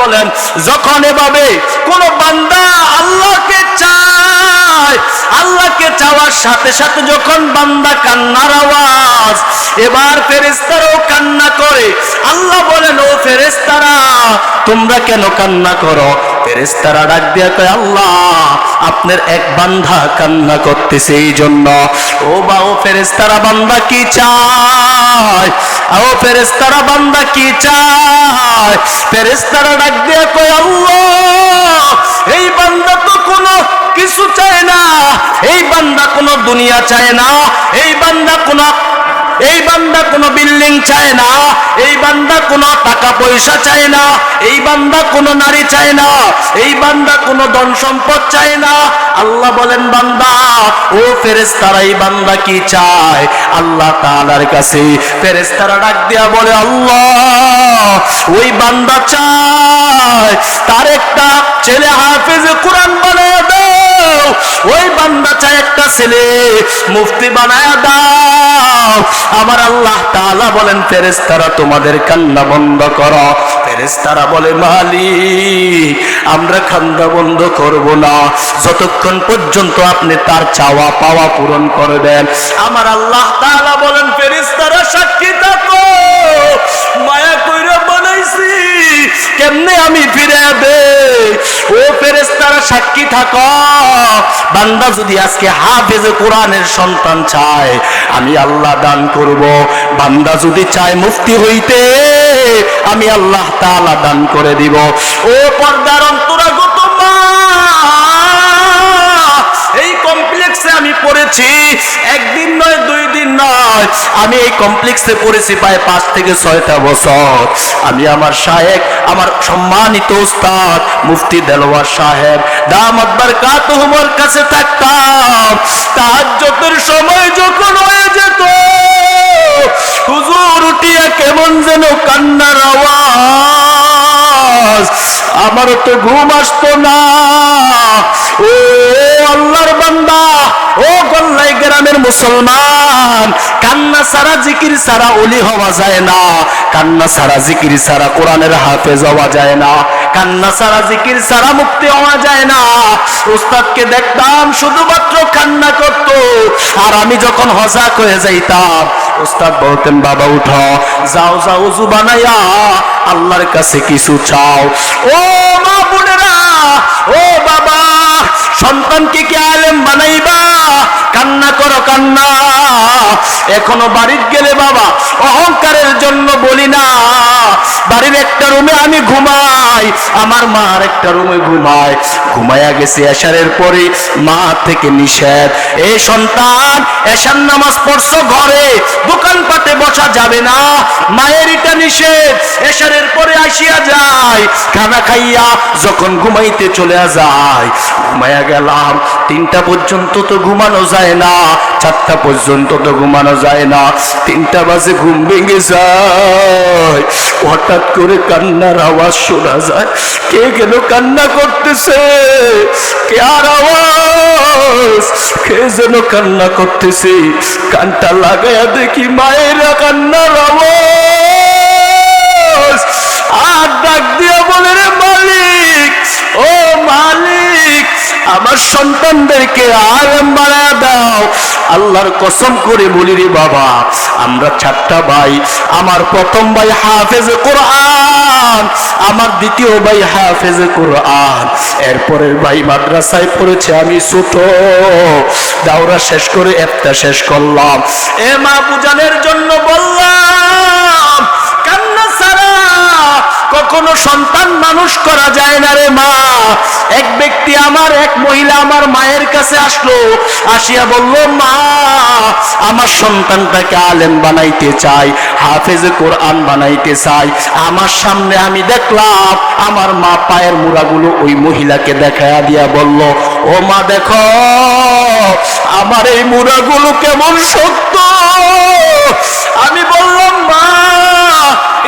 বলেন, যখন এভাবে কোন বান্দা আল্লাহকে চায়, আল্লাহকে চাওয়ার সাথে সাথে যখন বান্দা কান্নার আওয়াজ, এবার ফেরেস্তারাও কান্না করে। আল্লাহ বলেন, ও ফেরেস্তারা তোমরা কেন কান্না করো? ফেরেস্তারা ডাক দিয়া কয়, আল্লাহ, আপনার এক বান্ধা কান্না করতেছে এই জন্য ও বা, ও ফেরেস্তারা বান্দা কি চায়? ও ফেরেস্তারা বান্দা কি চায়? ফেরেস্তারা ডাক দিয়া কয়, আল্লাহ, এই বান্দা তো কোনো কিছু চায় না। এই বান্দা কোনো দুনিয়া চায় না। এই বান্দা কোনো এই বান্দা কোনো বিল্ডিং চায় না, এই বান্দা কোনো টাকা পয়সা চায় না, এই বান্দা কোনো নারী চায় না, এই বান্দা কোনো ধন সম্পদ চায় না। আল্লাহ বলেন, বান্দা, ও ফেরেস্তারা এই বান্দা কি চায়? আল্লাহ তাআলার কাছে ফেরেস্তারা ডাক দিয়া বলে, আল্লাহ, ওই বান্দা চায়, তার একটা ছেলে হাফেজ কোরআন বানায় দাও। ওই বান্দা চায় একটা ছেলে, মুফতি বানায় দাও। আমার আল্লাহ তাআলা বলেন, ফেরেশতারা তোমাদের কান্না বন্ধ করো। ফেরেশতারা বলে, মালিক, আমরা কান্না বন্ধ করব না। যতক্ষণ পর্যন্ত আপনি তার চাওয়া পাওয়া পূরণ করবেন। আমার আল্লাহ তাআলা বলেন, ফেরেশতারা সাক্ষী থাকো। মায়া কইরা কেমনে আমি ফিরে আবে ও ফেরেশতারা সাক্ষী থাক। বান্দা যদি আজকে হাফেজ কোরআনের সন্তান চায়, আমি আল্লাহ দান করব। বান্দা যদি চায় মুক্তি হইতে, আমি আল্লাহ তাআলা দান করে দিব। ও পর্দার অন্তরাগত কমপ্লেক্সে আমি পড়েছি। একদিন নয়, দুই দিন নয়। আমি এই কমপ্লেক্সে পড়েছি প্রায় পাঁচ থেকে ছয়টা বছর। আমি আমার সাহেব আমার সম্মানিত উস্তাদ, মুফতি দেলোয়ার সাহেব, দামাত বারকাতুহুমর কাছে থাকতাম। তাহাজ্জুদের সময় যখন হয়ে যেত, হুজুর উঠিয়া কেমন যেন কান্নার আওয়াজ। আমারও তো ঘুম আসতো না। ও আল্লাহর বান্দা, ও গল্লাই গ্রামের মুসলমান, কান্না সারা জিকির সারা অলি হওয়া যায় না। কান্না সারা জিকির সারা কোরআনের হাফেজ হওয়া যায় না। কান্না সারা জিকির সারা মুক্তি হওয়া যায় না। উস্তাদকে দেখতাম শুধুমাত্র কান্না করত, আর আমি যখন হজাক হয়ে যাইতাম উস্তাদ বলতেন, বাবা, উঠো। যাও যাও, উজু বানাইয়া আল্লাহর কাছে কিছু চাও। ও মা বোনেরা, ও বাবা সন্তানকে কি আলেম বানাইবা? কান্না করো, কান্না। এখনও বাড়ির গেলে বাবা, অহংকারের জন্য বলি না। বাড়ির একটা রুমে আমি ঘুমাই, আমার মা আর একটা রুমে ঘুমায় ঘুমায়া গেছে এশারের পরে, মা থেকে নিষেধ। এ সন্তান, এশার নামাজ পড়ছো ঘরে, দোকানপাটে বসা যাবে না। মায়ের এটা নিষেধ। এশারের পরে আসিয়া যায়, খানা খাইয়া যখন ঘুমাইতে চলে যায়, ঘুমাইয়া গেলাম। তিনটা পর্যন্ত তো ঘুমানো যায় না, চারটা পর্যন্ত তো ঘুমানো যায় না। তিনটা বাজে ঘুম ভেঙে যায়। হঠাৎ করে কান্নার আওয়াজ শোনা যায়। কে কেন কান্না করতেছে? কে আর আওয়াজ? কে যেন কান্না করতেছে? কানটা লাগাইয়া দেখি মায়েরা কান্নার আওয়াজ। আর ডাক দিয়া বলে, রে মালিক, ও মালিক আমার সন্তানদেরকে আলেম বানায় দাও। আল্লাহর কসম করে বলি রে বাবা, আমরা চারটা ভাই। আমার প্রথম ভাই হাফেজ কোরআন, আমার দ্বিতীয় ভাই হাফেজ কোরআন। এরপরের ভাই মাদ্রাসায় পড়েছে আমি ছোট। দাওরা শেষ করে একটা শেষ করলাম। এ মা বুজানের জন্য বললাম কান্না সারা কখনো সন্তান মানুষ করা যায় না রে মা। এক ব্যক্তি আমার, এক মহিলা আমার মায়ের কাছে আসলো, আসিয়া বলল, মা, আমার সন্তানটাকে আলেম বানাইতে চাই, হাফেজ কোরআন বানাইতে চাই। আমার সামনে আমি দেখলাম, আমার মা পায়ের মুড়াগুলো ওই মহিলাকে দেখায়া দিয়া বলল, ও মা, দেখো, আমার এই মুড়াগুলো কেমন শক্ত। আমি বললাম, মা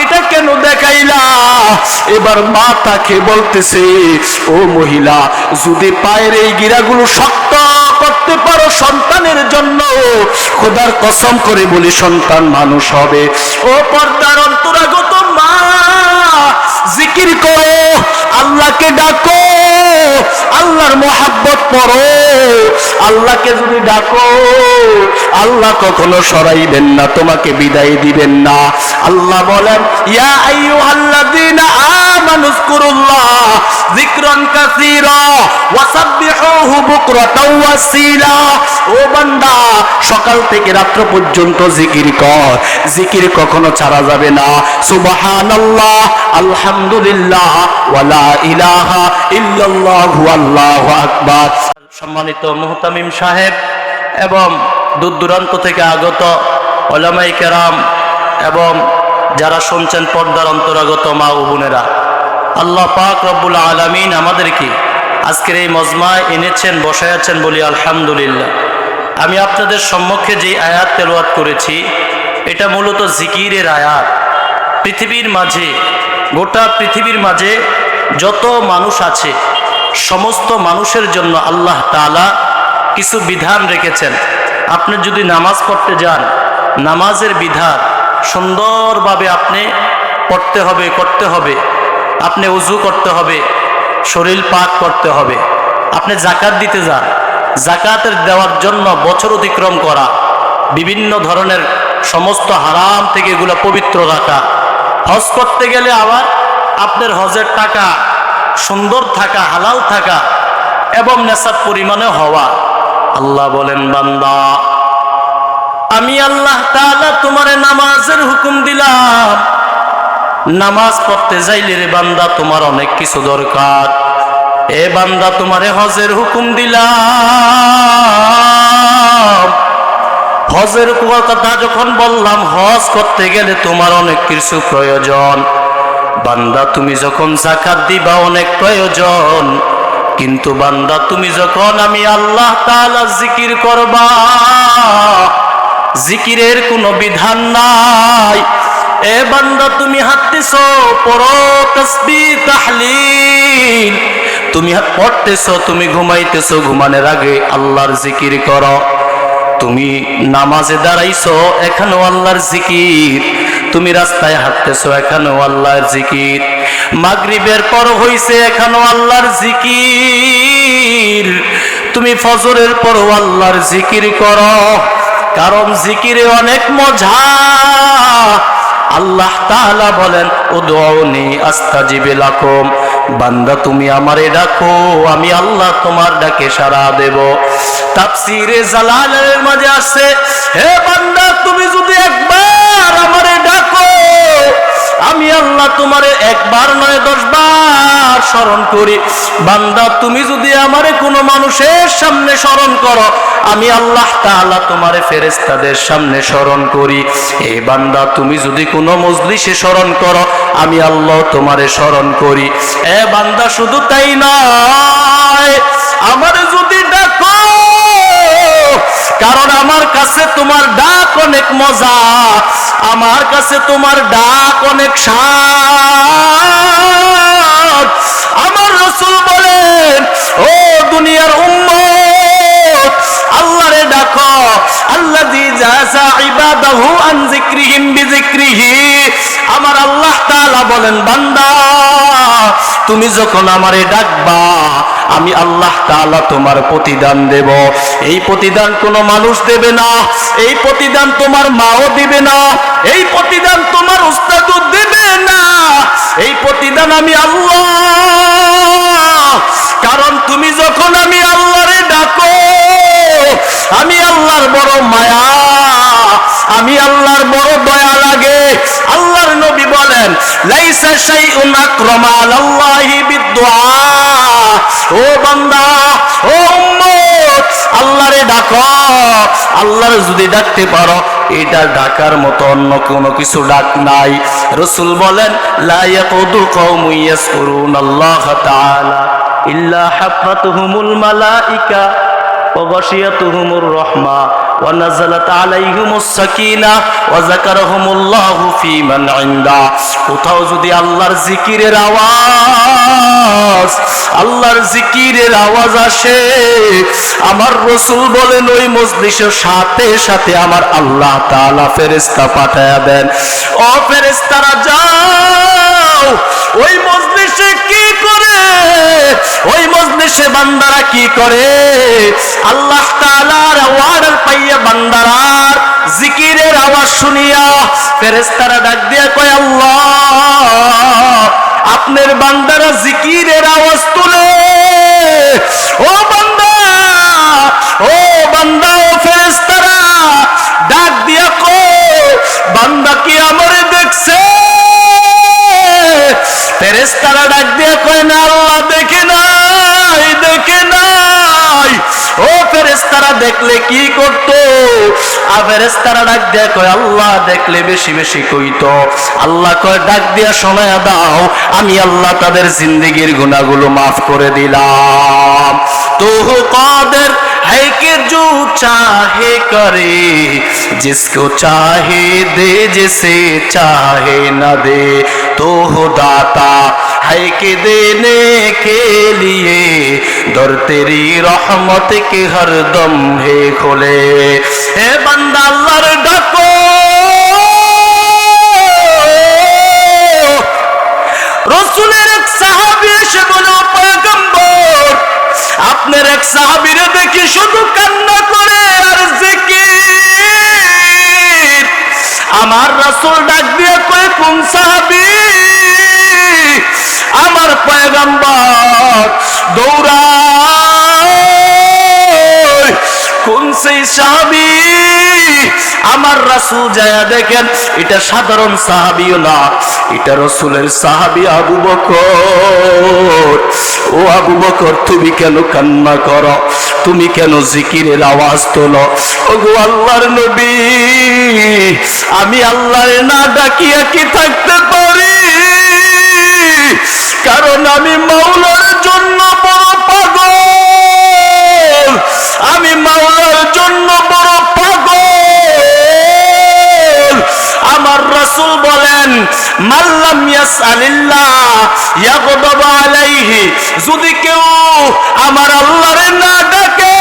এটা কেন দেখাইলা? এবার মা তাকে বলতেছে, ও মহিলা, যদি পায়ের এই গিরাগুলো শক্ত করতে পারো সন্তানের জন্য, খোদার কসম করে বলি সন্তান মানুষ হবে। ও পর্দার অন্তরাগত মা, জিকির করো ডাকো, আল্লাহর মোহাব্বত করো আল্লাহকে যদি ডাকো, আল্লাহ কখনো সরাইবেন না, তোমাকে বিদায় দিবেন না। আল্লাহ বলেন, ইয়া আইয়ুহাল্লাযীনা আমানুযকুরুল্লাহ যিকরান কাসীরা, ওয়াসাব্বিহুহু বুকরাতাও ওয়াসীলা। ও বান্দা, সকাল থেকে রাত্র পর্যন্ত জিকির কর। জিকির কখনো ছাড়া যাবে না। সুবহানাল্লাহ, আলহামদুলিল্লাহ, ওয়ালা ইলাহা ইল্লাল্লাহু আল্লাহু আকবার। সম্মানিত মুহতামিম সাহেব এবং দূর দূরান্ত থেকে আগত ওলামাই কেরাম এবং যারা শুনছেন পর্দার অন্তরাগত মা ও বোনেরা, আল্লাহ পাক রব্বুল আলমিন আমাদেরকে আজকের এই মজমায় এনেছেন, বসায় আছেন বলি আলহামদুলিল্লাহ। আমি আপনাদের সম্মুখে যে আয়াত তেলোয়াত করেছি, এটা মূলত জিকিরের আয়াত। পৃথিবীর মাঝে, গোটা পৃথিবীর মাঝে যত মানুষ আছে, সমস্ত মানুষের জন্য আল্লাহ তাআলা কিছু বিধান রেখেছেন। আপনি যদি নামাজ পড়তে যান, নামাজের বিধান সুন্দরভাবে আপনি পড়তে হবে, করতে হবে। আপনি উজু করতে হবে, শরীর পাক করতে হবে। আপনি জাকাত দিতে যান জাকাতের দেওয়ার জন্য বছর অতিক্রম করা, বিভিন্ন ধরনের সমস্ত হারাম থেকে এগুলো পবিত্র রাখা। হজ করতে গেলে আবার আপনার হজের টাকা, সুন্দর থাকা, হালাল থাকা এবং নেশার পরিমাণে হওয়া। আল্লাহ বলেন, বান্দা, আমি আল্লাহ তাআলা তোমারে নামাজের হুকুম দিলাম। নামাজ পড়তে যাইলে রে বান্দা, তোমার অনেক কিছু দরকার। এ বান্দা, তোমারে হজের হুকুম দিলাম। হজের কথা যখন বললাম, হজ করতে গেলে তোমার অনেক কিছু প্রয়োজন। বান্দা, তুমি যখন জাকাত দিবা অনেক প্রয়োজন। কিন্তু বান্দা, তুমি যখন আমি আল্লাহ জিকির করবা, জিকিরের কোনো বিধান নাই। এ বান্দা, তুমি হাঁটতেছ, পড়ো তাহলিল। তুমি পড়তেছ, তুমি ঘুমাইতেছ, ঘুমানোর আগে আল্লাহর জিকির করো। তুমি নামাজে দাঁড়াইছ, এখানেও আল্লাহর জিকির। তুমি রাস্তায় হাঁটতেছো, এখানেও আল্লাহর জিকির। মাগরিবের পর হইছে এখানেও আল্লাহর জিকির। তুমি ফজরের পরও আল্লাহর জিকির করো, কারণ জিকিরে অনেক মজা। আল্লাহ তাআলা বলেন ও উদউনি আস্তাজিবে লাকুম। বান্দা, তুমি আমারে ডাকো, আমি আল্লাহ তোমার ডাকে সাড়া দেব। তাফসিরে জালালের মাঝে আছে হে বান্দা, তুমি যদি একবার আমারে আমি আল্লাহ তোমারে একবার নয় দশ বার স্মরণ করি। বান্দা, তুমি যদি আমারে কোনো মানুষের সামনে স্মরণ করো, আমি আল্লাহ তাআলা তোমারে ফেরেস্তাদের সামনে স্মরণ করি। এই বান্দা, তুমি যদি কোনো মজলিসে স্মরণ করো, আমি আল্লাহ তোমারে স্মরণ করি। এ বান্দা, শুধু তাই নয়, আমারে যদি ডাকো কারণ আমার কাছে তোমার ডাক অনেক মজা, আমার কাছে তোমার ডাক অনেক আমার রসুল বলেন, ও দুনিয়ার উম্মত, আল্লাহরে ডাকো আল্লাহ দি জাযা ইবাদাহু আন আমার আল্লাহ তাআলা বলেন, বান্দা তুমি যখন আমারে ডাকবা, আমি আল্লাহ তাআলা তোমার প্রতিদান দেব। এই প্রতিদান কোনো মানুষ দেবে না, এই প্রতিদান তোমার মাও দিবে না, এই প্রতিদান তোমার উস্তাদও দেবে না। এই প্রতিদান আমি আল্লাহ, কারণ তুমি যখন আমি আল্লাহরে ডাকো আমি আল্লাহর বড় মায়া, আমি আল্লাহর বড় দয়া লাগে। আল্লাহর নবী বলেন, লাইসা শাইউন আকরামা আলাল্লাহি বিদুআ ও বান্দা, ও উম্মত, আল্লাহরে ডাকো। আল্লাহর যদি ডাকতে পারো, এটা ডাকার মতো অন্য কোনো কিছু ডাক নাই। রসুল বলেন, লা ইয়াকুদু কওমু ইয়াসকুরুন আল্লাহ তাআলা ইল্লা হাফাতুহুমুল মালাইকা। وغشيتهم الرحمة ونزلت عليهم السكينة وذكرهم الله في من عنده কোথাও যদি আল্লাহর জিকিরের আওয়াজ আল্লাহর জিকিরের আওয়াজ আসে আমার রসুল বলেন ওই মজলিসের সাথে সাথে আমার আল্লাহ তাআলা ফেরেশতা পাঠায়া দেন ও ফেরেশতারা যাও ওই মজলিসে কি করে ওই মজলিসে বান্দারা কি করে? আল্লাহ তাআলার ওয়ার্ডার পাইয়া বান্দারার জিকিরের আওয়াজ শুনিয়া ফেরেশতারা ডাক দিয়া কয়, আল্লাহ, আপনার বান্দারা জিকিরের আওয়াজ তুলে। ও বান্দা ও বান্দা, ও ফেরেশতারা ডাক দিয়া কো বান্দা কি আমারে দেখছে? ফেরেশতারা ডাক দিয়া কয় না আল্লাহ দেখে নাই দেখে নাই ও ফেরেশতারা দেখলে কি করতো? আবেরেস্তারা ডাক দিয়া কয়, আল্লাহ দেখলে বেশি বেশি কইতো। আল্লাহ কয়, ডাক দিয়া শোনায়া দাও, আমি আল্লাহ তাদের জিন্দিগির গুণাগুলো মাফ করে দিলাম। তো কাদের है कि जो चाहे करे, जिसको चाहे दे, जिसे चाहे न दे। तो हो दाता है कि देने के लिए, दर तेरी रहमत के हर दम है खोले। ए बंदा রাসূল ডাক দিয়ে কয়, কোন সাহাবি? আমার পয়গম্বর দৌড়ায় কোন সেই সাহাবি? আমার রাসূল যায়া দেখেন, এটা সাধারণ সাহাবিও না, এটা রসুলের সাহাবি আবু বকর। ও আবু বকর, তুমি কেন কান্না করো? তুমি কেন জিকিরের আওয়াজ তোলো? ওগো আল্লাহর নবী, আমি আল্লাহর না ডাকিয়া কি থাকতে পারি? কারণ আমি মাওলার জন্য মাল্লাম ইয়াসআলিল্লাহ, ইয়াগদাব আলাইহি, যদি কেউ আমার আল্লাহরে না ডাকে,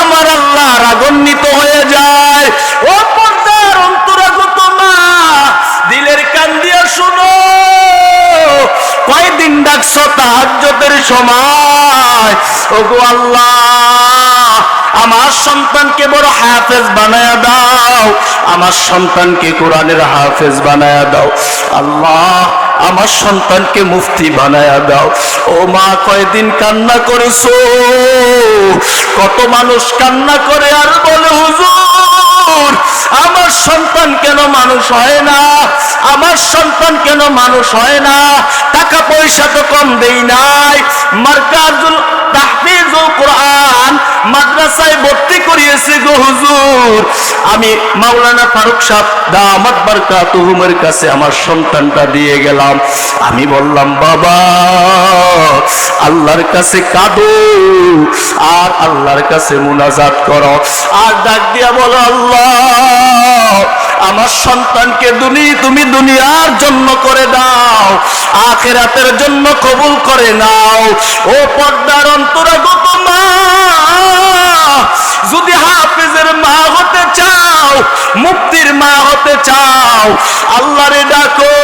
আমার আল্লাহ রাগান্বিত হয়ে যায়। ও পর্দার অন্তরাগত মা দিলের কান দিয়া শুনো। কয়দিন ডাকছো তাহাজ্জতের সময়? ওগো আল্লাহ আমার সন্তানকে বড় হাফেজ বানায়া দাও। আমার সন্তানকে কোরআনের হাফেজ বানায়া দাও। আল্লাহ, আমার সন্তানকে মুফতি বানায়া দাও। ও মা, কয়দিন কান্না করেছ? কত মানুষ কান্না করে আর বলে, হুজুর, আমার সন্তান কেন মানুষ হয় না? আমার সন্তান কেন মানুষ হয় না? টাকা পয়সা তো কম দেই নাই। মার্কাজুল তাহফিজুল কোরআন মাদ্রাসায় ভর্তি করিয়েছি আমি মাওলানা কাছে আমার সন্তানটা দিয়ে গেলাম। আমি বললাম, বাবা, আল্লাহর কাছে কাঁদো আর আল্লাহর কাছে মুনাজাত করো। আর ডাক দিয়া বলো, আল্লাহ আমার সন্তানকে দুনি, তুমি দুনিয়ার জন্য করে দাও, আখেরাতের জন্য কবুল করে নাও। ও পর্দার অন্তরাগত মা, যদি হাফিজের মা হতে চাও, মুক্তির মা হতে চাও, আল্লাহরে ডাকো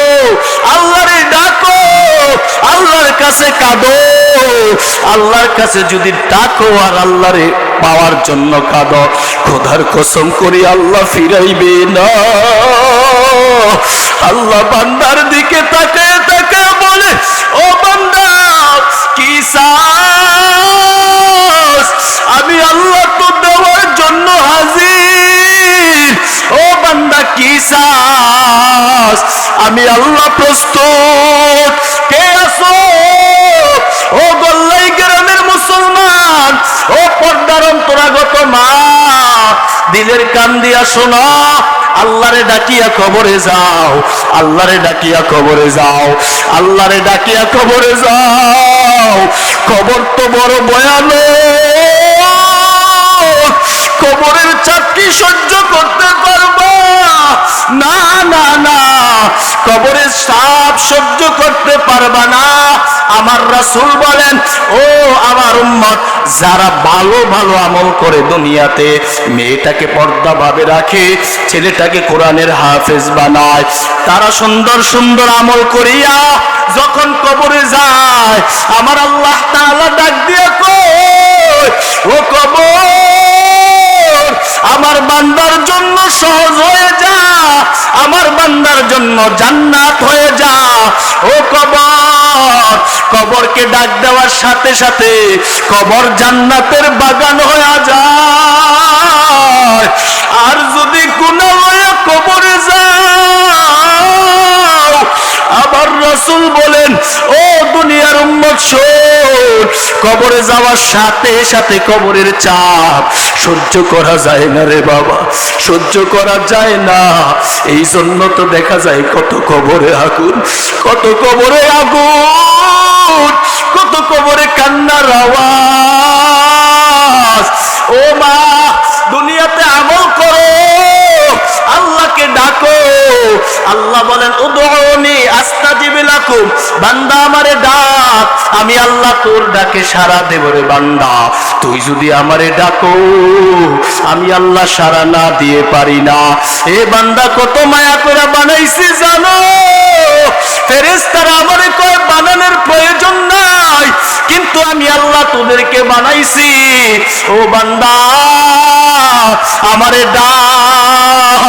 আল্লাহরে ডাকো। কাছে কাঁদো। আল্লাহর কাছে যদি ডাকো আর আল্লাহরে পাওয়ার জন্য কাঁদো। খোদার কসম করি আল্লাহ ফিরাইবে না। আল্লাহ বান্দার দিকে তাকায় তাকায় বলে, ও বান্দা, কি আমি আল্লাহ তো দেওয়ার জন্য হাজির। ও বান্দা কি চাস? আমি আল্লাহ প্রস্তুত। কে আসো ও গল্লাই গ্রামের মুসলমান। ও পর্দার অন্তরাগত মা। দিলের কান দিয়া শোনা। আল্লাহরে ডাকিয়া কবরে যাও। আল্লাহরে ডাকিয়া কবরে যাও। আল্লাহরে ডাকিয়া কবরে যাও। কবর তো বড় ভয়ানক। কবরের চাকরি সহ্য করতে পারবা। না না না, কবরের সাপ সহ্য করতে পারবা না। আমার রাসূল বলেন, ও আমার উম্মত, যারা ভালো ভালো আমল করে দুনিয়াতে, মেয়েটাকে পর্দা ভাবে রাখে, ছেলেটাকে কোরআনের হাফেজ বানায়, তারা সুন্দর সুন্দর আমল করিয়া যখন কবরে যায়, আমার আল্লাহ তাআলা ডাক দিয়ে কই ও কবর আমার বান্দার জন্য সহজ হয়ে যা, আমার বান্দার জন্য জান্নাত হয়ে যা। ও কবর, কবরকে ডাক দেওয়ার সাথে সাথে কবর জান্নাতের বাগান হয়ে যায়। আর রসুল বলেন, ও দুনিয়ার উম্মত শোন, কবরে যাওয়ার সাথে সাথে কবরের চাপ সহ্য করা যায় না রে বাবা, সহ্য করা যায় না। এই জন্য তো দেখা যায় কত কবরে আগুন, কত কবরে আগুন, কত কবরে কান্নার আওয়াজ। ও মা, দুনিয়াতে আমল করো আল্লাহকে ডাকো। আল্লাহ বলেন উদনি আস্তাজিব লাকুম। বান্দা আমারে ডাক। আমি আল্লাহ তোর ডাকে সারা দেব রে বান্দা। তুই যদি আমারে ডাকো, আমি আল্লাহ সারা না দিয়ে পারি না। এ বান্দা কত মায়া করে বানাইছে জানো? ফেরেশতারা আমারে কয়, বানানোর প্রয়োজন নাই, কিন্তু আমি আল্লাহ তোদেরকে বানাইছি। ও বান্দা, আমারে ডাক,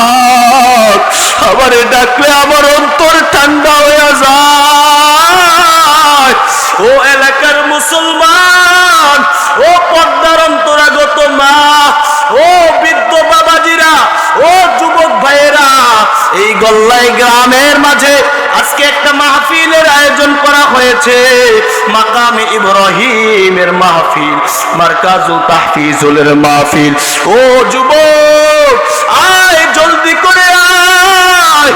আমারে ডাকলে আমার অন্তর ঠান্ডা হয়ে যায়। ও এলাকার মুসলমান, ও পর্দার অন্তরাগত মা, ও বৃদ্ধ বাবাজিরা ও যুবক ভাইয়েরা এই গল্লাই গ্রামের মাঝে আজকে একটা মাহফিলের আয়োজন করা হয়েছে। মাকামে ইব্রাহিমের মাহফিল, মার্কাজুল তাহফিজুলের মাহফিল। ও যুবক, আয়, জলদি করে আয়।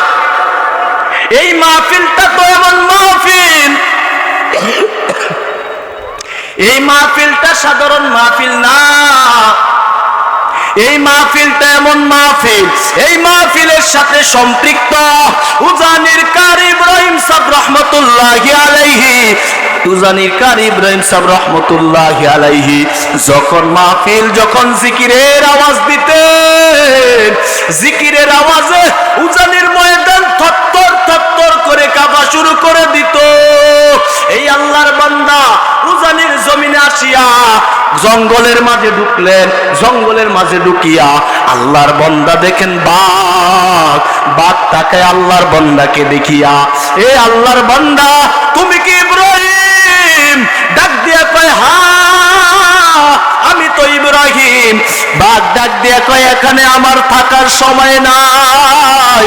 এই মাহফিলটা তো এমন মাহফিল। এই মাহফিলটা সাধারণ মাহফিল না। এই মাহফিলটা এমন মাহফিল এই মাহফিলের সাথে সম্পৃক্ত উজানির কার ইব্রাহিম সাব রহমতুল্লাহ আলাইহি উজানির কার ইব্রাহিম সাব রহমতুল্লাহ আলাইহি, যখন মাহফিল, যখন জিকিরের আওয়াজ দিতেন জিকিরের আওয়াজে উজানির ময়দান থত্তর থত্তর করে কাঁপা শুরু করে দিত। এই আল্লাহর বান্দা উজানির জমিনে আসিয়া জঙ্গলের মাঝে ঢুকলেন, জঙ্গলের মাঝে ঢুকিয়া আল্লাহর বন্দা দেখেন বাঘ বাঘ তাকে আল্লাহর বন্দাকে দেখিয়া, এ আল্লাহর বান্দা, তুমি কি আমি তো ইব্রাহিম। ডাক কয়, এখানে আমার থাকার সময় নাই।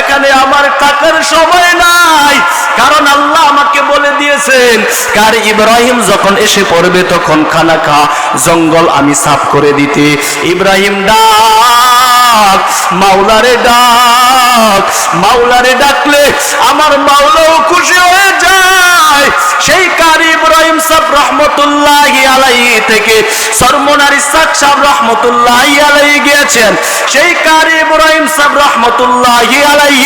এখানে আমার থাকার সময় নাই। কারণ আল্লাহ আমাকে বলে দিয়েছেন, কার ইব্রাহিম যখন এসে পড়বে, তখন খানা খা জঙ্গল আমি সাফ করে দিতে। ইব্রাহিম ডাক, মাওলারে ডাক, মাওলারে ডাকলে আমার মাওলাও খুশি হয়ে যায়। সেই কার ইব্রাহিম সাহ রহমতুল্লাহ আলাই থেকে সরমনার ইসাক সাহ রহমতুল্লাহ আলাই গিয়েছেন। সেই কার ইব্রাহিম সাহ রহমতুল্লাহ আলাই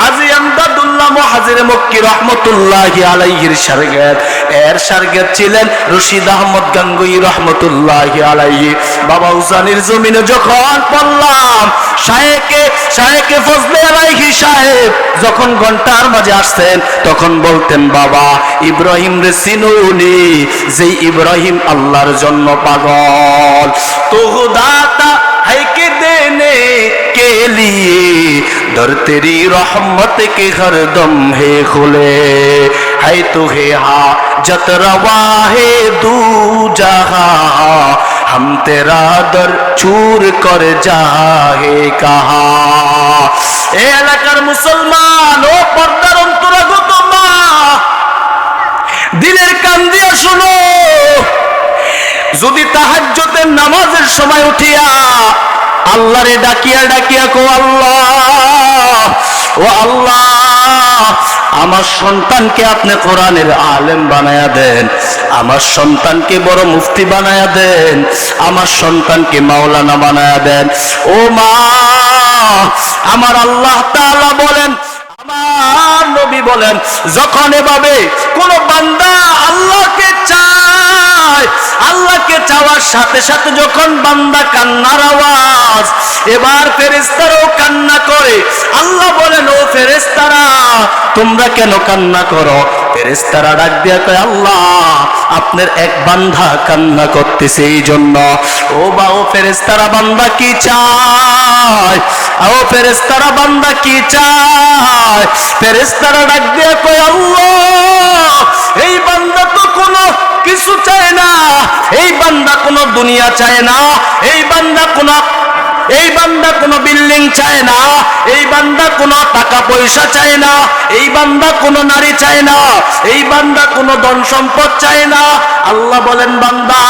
হাজি আমদাদুল্লাহ হাজির মক্কি রহমতুল্লাহ আলাইহির সারগেত এর সার্গের ছিলেন রশিদ আহমদ গাঙ্গুই রহমতুল্লাহ আলাইহি। বাবা উসানির জমিনে যখন পড়লাম শাহেকে শাহেকে ফজলে আলাইহি সাহেব যখন ঘণ্টার মাঝে আসতেন, তখন বলতেন, বাবা, ইব্রাহিম রে সিনুনি, যে ইব্রাহিম আল্লাহর জন্য পাগল। তো দাতা হাইকে দেনে কে লিয়ে দর তেরি রহমত কে হরদম হে খুলে। है खुले है तो है हा जत रवा है दू जहा हम तेरा दर चूर कर जाहे कहा এ এলাকার মুসলমান ও পর্দার অন্তরাগত মা দিলের কান দিয়া শুনো যদি তাহাজ্জতের নামাজের সময় উঠিয়া আল্লাহরে ডাকিয়া ডাকিয়া কো আল্লাহ, ও আল্লাহ, আমার সন্তানকে আপনি কোরআনের আলেম বানায়া দেন, আমার সন্তানকে বড় মুফতি বানায়া দেন, আমার সন্তানকে মাওলানা বানায়া দেন। ও মা, আমার আল্লাহ তাআলা বলেন আমার নবী বলেন, যখন এভাবে কোন বান্দা আল্লাহকে চায়, আল্লাহকে চাওয়ার সাথে সাথে যখন বান্দা কান্নার আওয়াজ, এবার ফেরেস্তারাও কান্না করে। আল্লাহ বলেন, ও ফেরেস্তারা তোমরা কেন কান্না করো? ফেরেস্তারা ডাক দিয়া কয়, আল্লাহ, আপনার এক বান্ধা কান্না করতেছে এই জন্য ও বা, ও ফেরেস্তারা বান্দা কি চায়? ও ফেরেস্তারা বান্দা কি চায়? ফেরেস্তারা ডাক দিয়ে কয়, আল্লাহ, এই বান্দা তো কোনো কিছু চায় না। এই বান্দা কোনো দুনিয়া চায় না। এই বান্দা কোনো এই বান্দা কোনো বিল্ডিং চায় না, এই বান্দা কোনো টাকা পয়সা চায় না, এই বান্দা কোনো নারী চায় না, এই বান্দা কোনো ধন সম্পদ চায় না। আল্লাহ বলেন, বান্দা,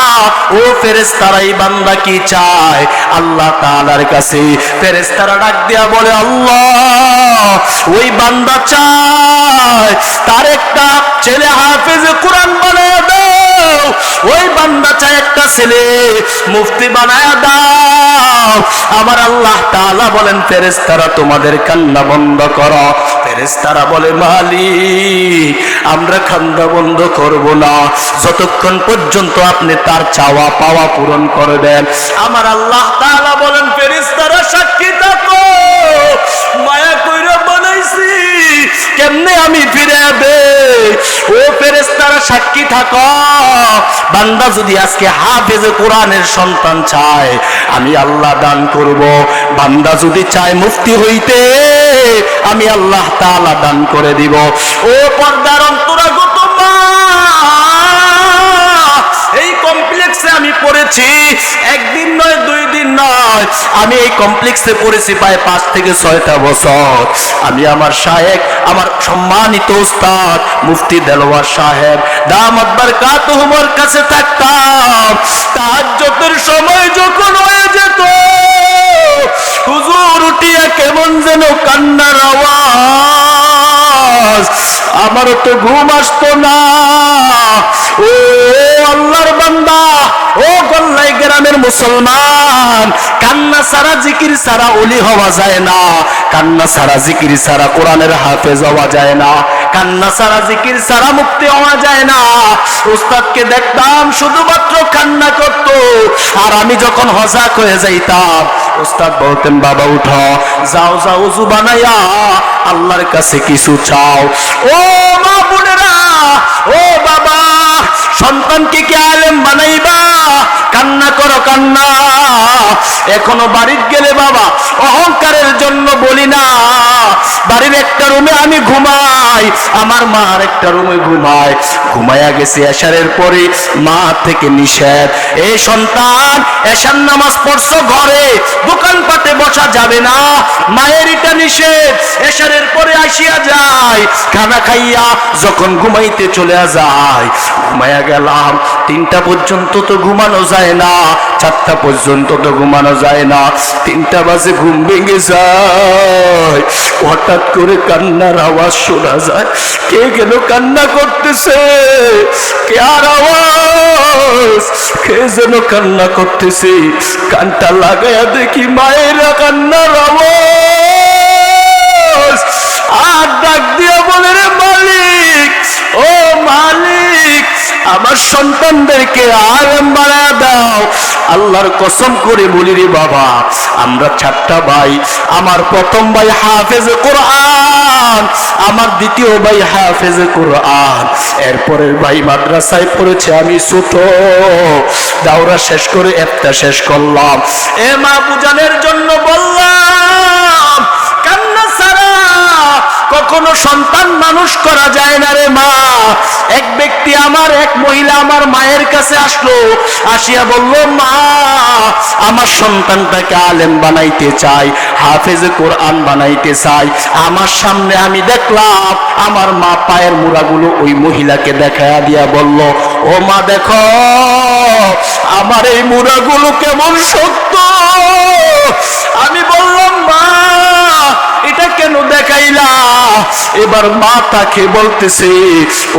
ও ফেরেস্তারা এই বান্দা কি চায়? আল্লাহ তাআলার কাছে ফেরেস্তারা ডাক দিয়া বলে, আল্লাহ, ওই বান্দা চায়। তার একটা ছেলে হাফেজ কোরআন দাও ওই বান্দা চায় একটা ছেলে, মুফতি বানায় দাও। আমার আল্লাহ তাআলা বলেন, ফেরেশতারা তোমাদের কান্না বন্ধ করো। ফেরেশতারা বলে, মালিক, আমরা কান্না বন্ধ করব না। যতক্ষণ পর্যন্ত আপনি তার চাওয়া পাওয়া পূরণ করবেন। আমার আল্লাহ তাআলা বলেন, ফেরেশতারা সাক্ষী থাকো। মায়া বানাইছি কেমনে আমি ফিরে দে ও ফেরেস তারা সাক্ষী থাক। বান্দা যদি আজকে হাফেজে কোরআনের সন্তান চায়, আমি আল্লাহ দান করব। বান্দা যদি চায় মুক্তি হইতে, আমি আল্লাহ তালা দান করে দিব। ও পর্দার অন্তরাগত কমপ্লেক্সে আমি পড়েছি। একদিন নয়, দুই দিন নয়। আমি এই কমপ্লেক্সে পড়েছি প্রায় পাঁচ থেকে ছয়টা বছর। আমি আমার সাহেব আমার সম্মানিত উস্তাদ, মুফতি দেলোয়ার সাহেব দাম আকবর কাতুহমর কাছে থাকতাম। তাহাজ্জতের সময় যখন হয়ে যেত, হুজুর উঠিয়া কেমন যেন কান্নার আওয়াজ। আমারও তো ঘুম আসতো না। ও আল্লাহর বান্দা, ও গল্লাই গ্রামের মুসলমান, কান্না সারা জিকির সারা ওলি হওয়া যায় না। কান্না সারা জিকির সারা কোরআনের হাফেজ হওয়া যায় না। কান্না সারা জিকির সারা মুক্তি হওয়া যায় না। উস্তাদকে দেখতাম শুধুমাত্র কান্না করত, আর আমি যখন হজাক হয়ে যাইতাম, উস্তাদ বলতেন, বাবা, উঠো, যাও যাও, উজু বানাইয়া আল্লাহর কাছে কিছু চাও। ও মা বোনেরা, ও বাবা সন্তানকে কি আলেম বানাইবা কান্না করো কান্না এখনও বাড়ির গেলে বাবা, অহংকারের জন্য বলি না। বাড়ির একটা রুমে আমি ঘুমাই, আমার মা আর একটা রুমে ঘুমায়। ঘুমায়া গেছে এশারের পরে, মা থেকে নিষেধ। এই সন্তান, এশার নামাজ পড়ছো ঘরে দোকানপাটে বসা যাবে না। মায়ের এটা নিষেধ, এশারের পরে আসিয়া যায়। খানা খাইয়া যখন ঘুমাইতে চলে যায়, ঘুমাইয়া গেলাম, তিনটা পর্যন্ত তো ঘুমানো যায় না, চারটা পর্যন্ত তো ঘুমানো যায় না তিনটা বাজে ঘুম ভেঙে যায়। হঠাৎ করে কান্নার আওয়াজ শোনা যায়, কে কেন কান্না করতেছে? কে আর আওয়াজ? কে যেন কান্না করতেছে? কানটা লাগায়া দেখি মায়েরা কান্নার আওয়াজ। আর ডাক দিয়া বলে, রে মালিক, ও মালিক আমার সন্তানদেরকে আলেম বানায় দাও। আল্লাহর কসম করে বলি রে বাবা, আমরা চারটা ভাই, আমার প্রথম ভাই হাফেজ কোরআন, আমার দ্বিতীয় ভাই হাফেজ কোরআন। এরপরের ভাই মাদ্রাসায় পড়েছে, আমি ছোট। দাওরা শেষ করে একটা শেষ করলাম। এ মা বুঝানোর জন্য বললাম কখনো সন্তান মানুষ করা যায় না রে মা। এক ব্যক্তি আমার, এক মহিলা আমার মায়ের কাছে আসলো, আসিয়া বলল, মা, আমার সন্তানটাকে আলেম বানাইতে চাই, হাফেজ কোরআন বানাইতে চাই। আমার সামনে আমি দেখলাম, আমার মা পায়ের মুড়াগুলো ওই মহিলাকে দেখায়া দিয়া বলল, ও মা, দেখো, আমার এই মুড়াগুলো কেমন সত্য আমি বললাম, মা এটা কেন দেখাইলা? এবার মা তাকে বলতেছে,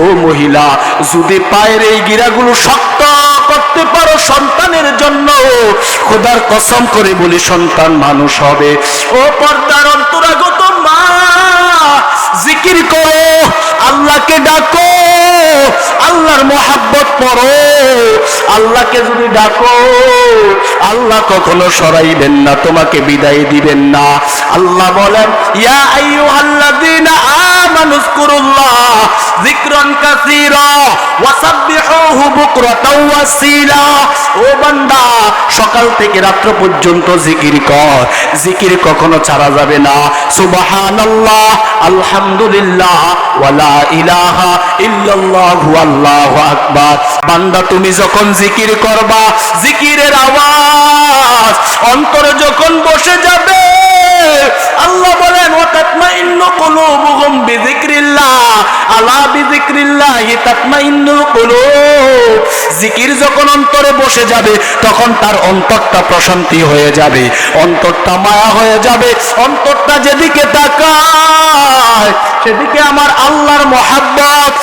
ও মহিলা, যদি পায়ের এই গিরাগুলো শক্ত করতে পারো সন্তানের জন্য, খোদার কসম করে বলি সন্তান মানুষ হবে। ও পর্দার অন্তরাগত মা জিকির করো, আল্লাহকে ডাকো, আল্লাহর মোহাব্বত পড়ো। আল্লাহকে যদি ডাকো, আল্লাহ কখনো সরাইবেন না, তোমাকে বিদায় দিবেন না। আল্লাহ বলেন, ইয়া আইয়ুহাল্লাযীনা আমানু যকুরুল্লাহ। ও বান্দা, সকাল থেকে রাত্র পর্যন্ত জিকির কর। জিকির কখনো ছাড়া যাবে না। সুবহানাল্লাহ, আলহামদুলিল্লাহ ওয়ালা ইলাহা ইল্লাল্লাহু, আল্লাহু আকবার। বান্দা, তুমি যখন জিকির করবা, জিকিরের আওয়াজ অন্তরে যখন বসে যাবে আল্লাহ বলেন জিকির যখন অন্তরে বসে যাবে, তখন তার অন্তরটা প্রশান্তি হয়ে যাবে, অন্তরটা মায়া হয়ে যাবে, অন্তরটা যেদিকে তাকায়, সেদিকে আমার আল্লাহর মহাব্বত।